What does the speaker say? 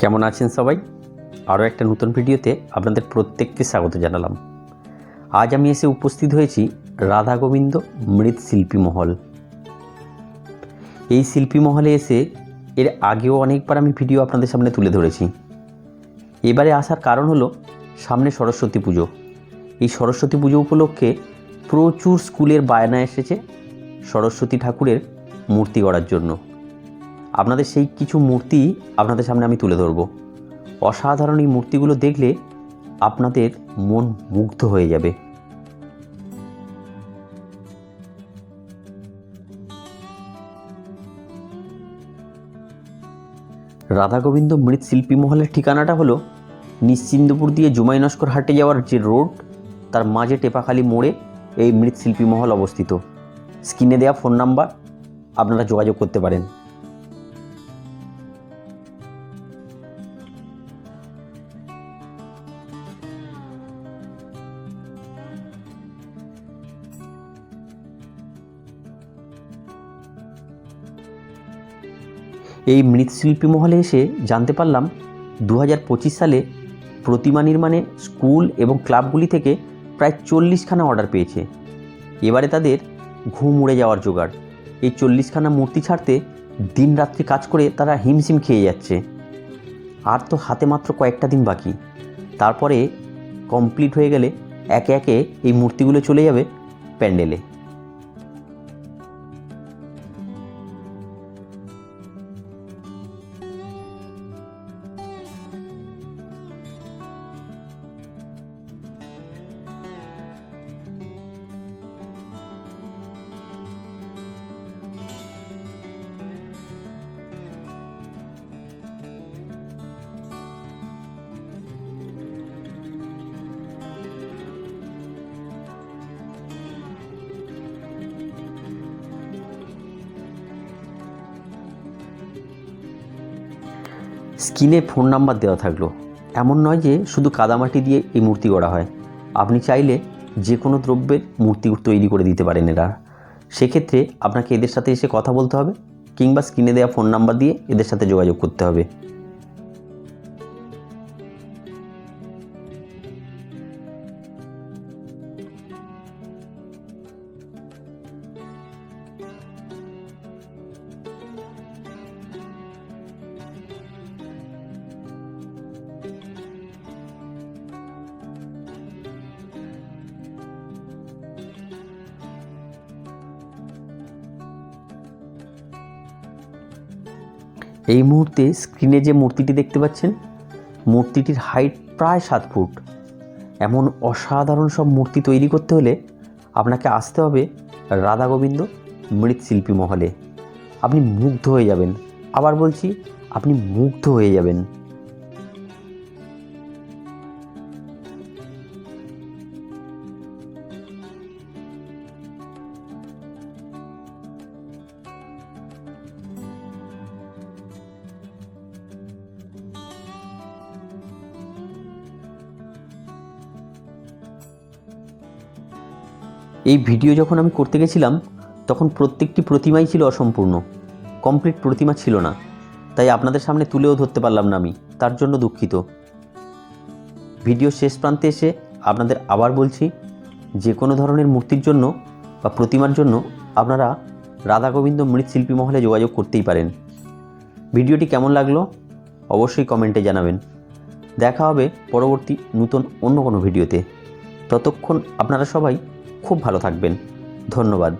কেমন আছেন সবাই? আরও একটা নতুন ভিডিওতে আপনাদের প্রত্যেককে স্বাগত জানালাম। আজ আমি এসে উপস্থিত হয়েছি রাধা গোবিন্দ মৃৎশিল্পী মহল। এই শিল্পী মহলে এসে এর আগেও অনেকবার আমি ভিডিও আপনাদের সামনে তুলে ধরেছি। এবারে আসার কারণ হলো সামনে সরস্বতী পুজো। এই সরস্বতী পুজো উপলক্ষে প্রচুর স্কুলের বায়না এসেছে সরস্বতী ঠাকুরের মূর্তি গড়ার জন্য। আপনাদের সেই কিছু মূর্তি আপনাদের সামনে আমি তুলে ধরব। অসাধারণ এই মূর্তিগুলো দেখলে আপনাদের মন মুগ্ধ হয়ে যাবে। রাধা গোবিন্দ মৃৎশিল্পী মহলের ঠিকানাটা হলো নিশ্চিন্দপুর দিয়ে জুমাই নস্কর হাটে যাওয়ার যে রোড, তার মাঝে টেপাখালি মোড়ে এই মৃৎশিল্পী মহল অবস্থিত। স্ক্রিনে দেওয়া ফোন নাম্বার, আপনারা যোগাযোগ করতে পারেন। এই মৃৎশিল্পী মহলে এসে জানতে পারলাম দু হাজার পঁচিশ সালে প্রতিমা নির্মাণে স্কুল এবং ক্লাবগুলি থেকে প্রায় চল্লিশখানা অর্ডার পেয়েছে। এবারে তাদের ঘুম উড়ে যাওয়ার জোগাড়। এই চল্লিশখানা মূর্তি ছাড়তে দিন রাত্রি কাজ করে তারা হিমশিম খেয়ে যাচ্ছে। আর তো হাতে মাত্র কয়েকটা দিন বাকি। তারপরে কমপ্লিট হয়ে গেলে একে একে এই মূর্তিগুলো চলে যাবে প্যান্ডেলে। স্ক্রিনে ফোন নাম্বার দেওয়া থাকল। এমন নয় যে শুধু কাদামাটি দিয়ে এই মূর্তি গড়া হয়। আপনি চাইলে যে কোনো দ্রব্যের মূর্তি তৈরি করে দিতে পারেন এরা। সেক্ষেত্রে আপনাকে এদের সাথে এসে কথা বলতে হবে কিংবা স্ক্রিনে দেওয়া ফোন নাম্বার দিয়ে এদের সাথে যোগাযোগ করতে হবে। এই মুহূর্তে স্ক্রিনে যে মূর্তিটি দেখতে পাচ্ছেন, মূর্তিটির হাইট প্রায় সাত ফুট। এমন অসাধারণ সব মূর্তি তৈরি করতে হলে আপনাকে আসতে হবে রাধা গোবিন্দ মৃৎশিল্পী মহলে। আপনি মুগ্ধ হয়ে যাবেন। আবার বলছি, আপনি মুগ্ধ হয়ে যাবেন। এই ভিডিও যখন আমি করতে গেছিলাম, তখন প্রত্যেকটি প্রতিমাই ছিল অসম্পূর্ণ। কমপ্লিট প্রতিমা ছিল না। তাই আপনাদের সামনে তুলেও ধরতে পারলাম না আমি। তার জন্য দুঃখিত। ভিডিও শেষ প্রান্তে এসে আপনাদের আবার বলছি, যে কোনো ধরনের মূর্তির জন্য বা প্রতিমার জন্য আপনারা রাধা গোবিন্দ মৃৎশিল্পী মহলে যোগাযোগ করতেই পারেন। ভিডিওটি কেমন লাগল অবশ্যই কমেন্টে জানাবেন। দেখা হবে পরবর্তী নতুন অন্য কোনো ভিডিওতে। ততক্ষণ আপনারা সবাই খুব ভালো থাকবেন। ধন্যবাদ।